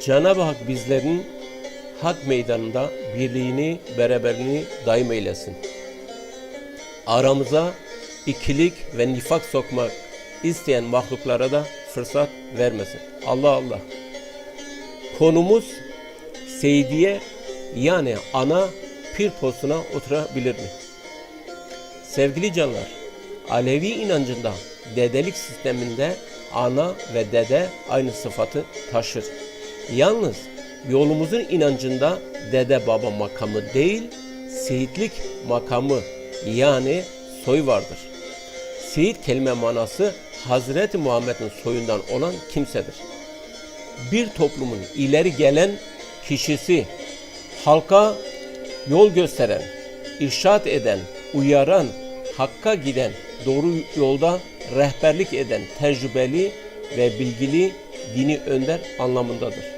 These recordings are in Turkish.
Cenab-ı Hak bizlerin hak meydanında birliğini, beraberliğini daim eylesin. Aramıza ikilik ve nifak sokmak isteyen mahluklara da fırsat vermesin. Allah Allah. Konumuz Seydiye yani ana pir postuna oturabilir mi? Sevgili canlar, Alevi inancında dedelik sisteminde ana ve dede aynı sıfatı taşır. Yalnız yolumuzun inancında dede baba makamı değil, seyitlik makamı yani soy vardır. Seyit kelime manası Hazreti Muhammed'in soyundan olan kimsedir. Bir toplumun ileri gelen kişisi, halka yol gösteren, irşat eden, uyaran, hakka giden, doğru yolda rehberlik eden tecrübeli ve bilgili dini önder anlamındadır.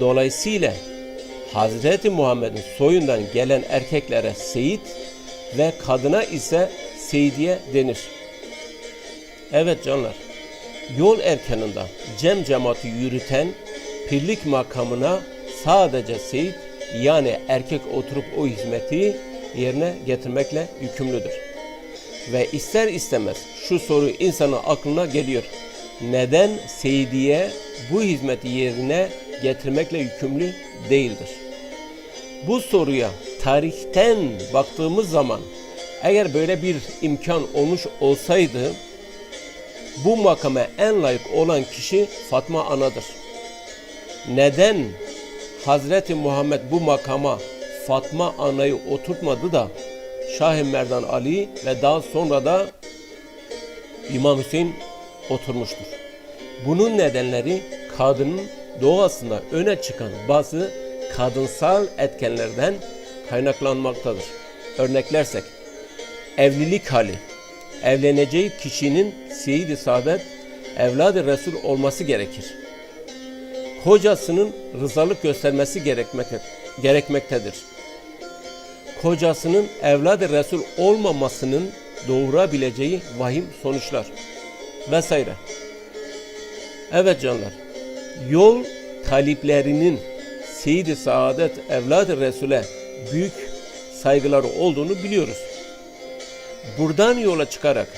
Dolayısıyla Hazreti Muhammed'in soyundan gelen erkeklere seyit ve kadına ise seydiye denir. Evet canlar, yol erkanında cem cemaati yürüten pirlik makamına sadece seyit yani erkek oturup o hizmeti yerine getirmekle yükümlüdür. Ve ister istemez şu soru insanın aklına geliyor. Neden Seydiye bu hizmeti yerine getirmekle yükümlü değildir? Bu soruya tarihten baktığımız zaman eğer böyle bir imkan olmuş olsaydı bu makama en layık olan kişi Fatma Ana'dır. Neden Hazreti Muhammed bu makama Fatma Ana'yı oturtmadı da Şah-ı Merdan Ali ve daha sonra da İmam Hüseyin oturmuştur. Bunun nedenleri kadının doğasında öne çıkan bazı kadınsal etkenlerden kaynaklanmaktadır. Örneklersek, evlilik hali, evleneceği kişinin Seyyid-i Saadet, evladı Resul olması gerekir. Kocasının rızalık göstermesi gerekmekte- gerekmektedir kocasının evladı Resul olmamasının doğurabileceği vahim sonuçlar vesaire. Evet canlar, yol taliplerinin Seyyid-i Saadet evladı Resul'e büyük saygıları olduğunu biliyoruz. Buradan yola çıkarak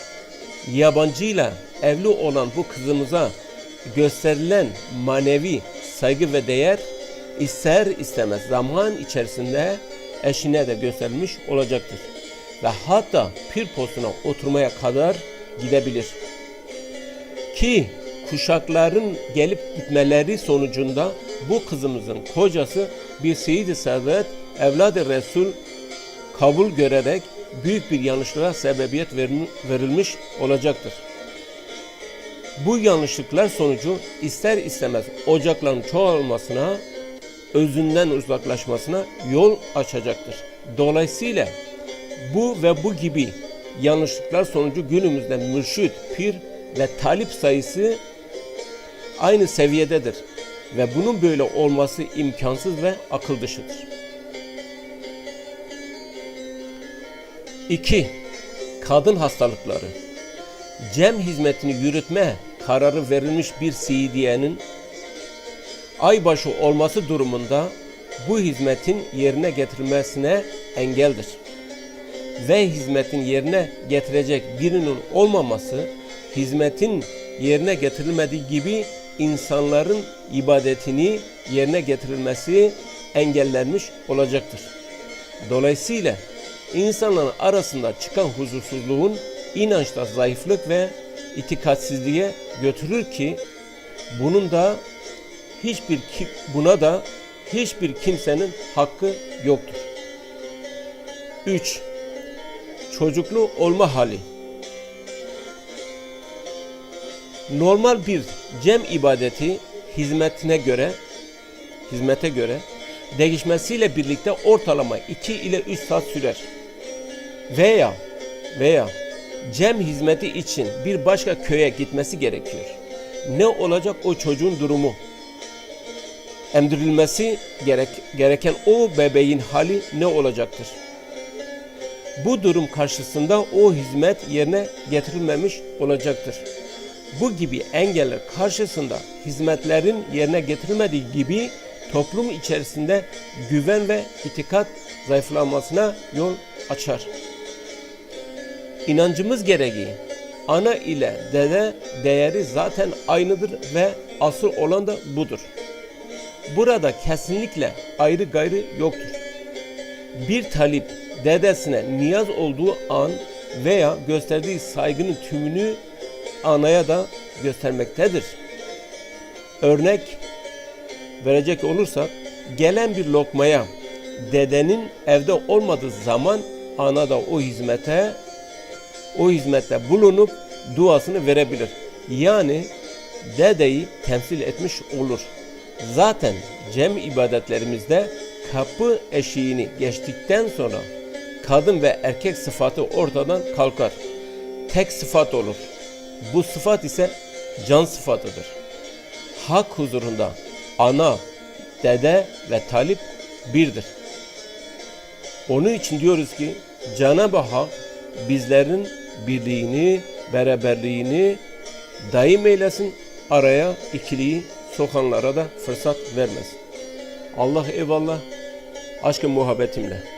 yabancıyla evli olan bu kızımıza gösterilen manevi saygı ve değer ister istemez zaman içerisinde eşine de gösterilmiş olacaktır. Ve hatta pir postuna oturmaya kadar gidebilir. Ki kuşakların gelip gitmeleri sonucunda bu kızımızın kocası bir Seyyid-i Saadet, evladı Resul kabul görerek büyük bir yanlışlığa sebebiyet verilmiş olacaktır. Bu yanlışlıklar sonucu ister istemez ocakların çoğalmasına özünden uzaklaşmasına yol açacaktır. Dolayısıyla bu ve bu gibi yanlışlıklar sonucu günümüzde mürşit, pir ve talip sayısı aynı seviyededir. Ve bunun böyle olması imkansız ve akıl dışıdır. 2. Kadın hastalıkları. Cem hizmetini yürütme kararı verilmiş bir sidiyenin aybaşı olması durumunda bu hizmetin yerine getirilmesine engeldir. Ve hizmetin yerine getirecek birinin olmaması, hizmetin yerine getirilmediği gibi insanların ibadetini yerine getirilmesi engellenmiş olacaktır. Dolayısıyla insanların arasında çıkan huzursuzluğun inançta zayıflık ve itikatsizliğe götürür ki bunun da hiçbir buna da hiçbir kimsenin hakkı yoktur. 3. Çocuklu olma hali. Normal bir cem ibadeti hizmetine göre hizmete göre değişmesiyle birlikte ortalama 2 ile 3 saat sürer. Veya veya cem hizmeti için bir başka köye gitmesi gerekiyor. Ne olacak o çocuğun durumu? emdirilmesi gerek, gereken o bebeğin hali ne olacaktır? Bu durum karşısında o hizmet yerine getirilmemiş olacaktır. Bu gibi engeller karşısında hizmetlerin yerine getirilmediği gibi toplum içerisinde güven ve itikat zayıflamasına yol açar. İnancımız gereği ana ile dede değeri zaten aynıdır ve asıl olan da budur. Burada kesinlikle ayrı gayrı yoktur. Bir talip dedesine niyaz olduğu an veya gösterdiği saygının tümünü anaya da göstermektedir. Örnek verecek olursak gelen bir lokmaya dedenin evde olmadığı zaman ana da o hizmete o hizmette bulunup duasını verebilir. Yani dedeyi temsil etmiş olur. Zaten cem ibadetlerimizde kapı eşiğini geçtikten sonra kadın ve erkek sıfatı ortadan kalkar. Tek sıfat olur. Bu sıfat ise can sıfatıdır. Hak huzurunda ana, dede ve talip birdir. Onun için diyoruz ki Cenab-ı Hak bizlerin birliğini, beraberliğini daim eylesin. Araya ikiliyi sokanlara da fırsat vermesin. Allah eyvallah aşkı muhabbetimle.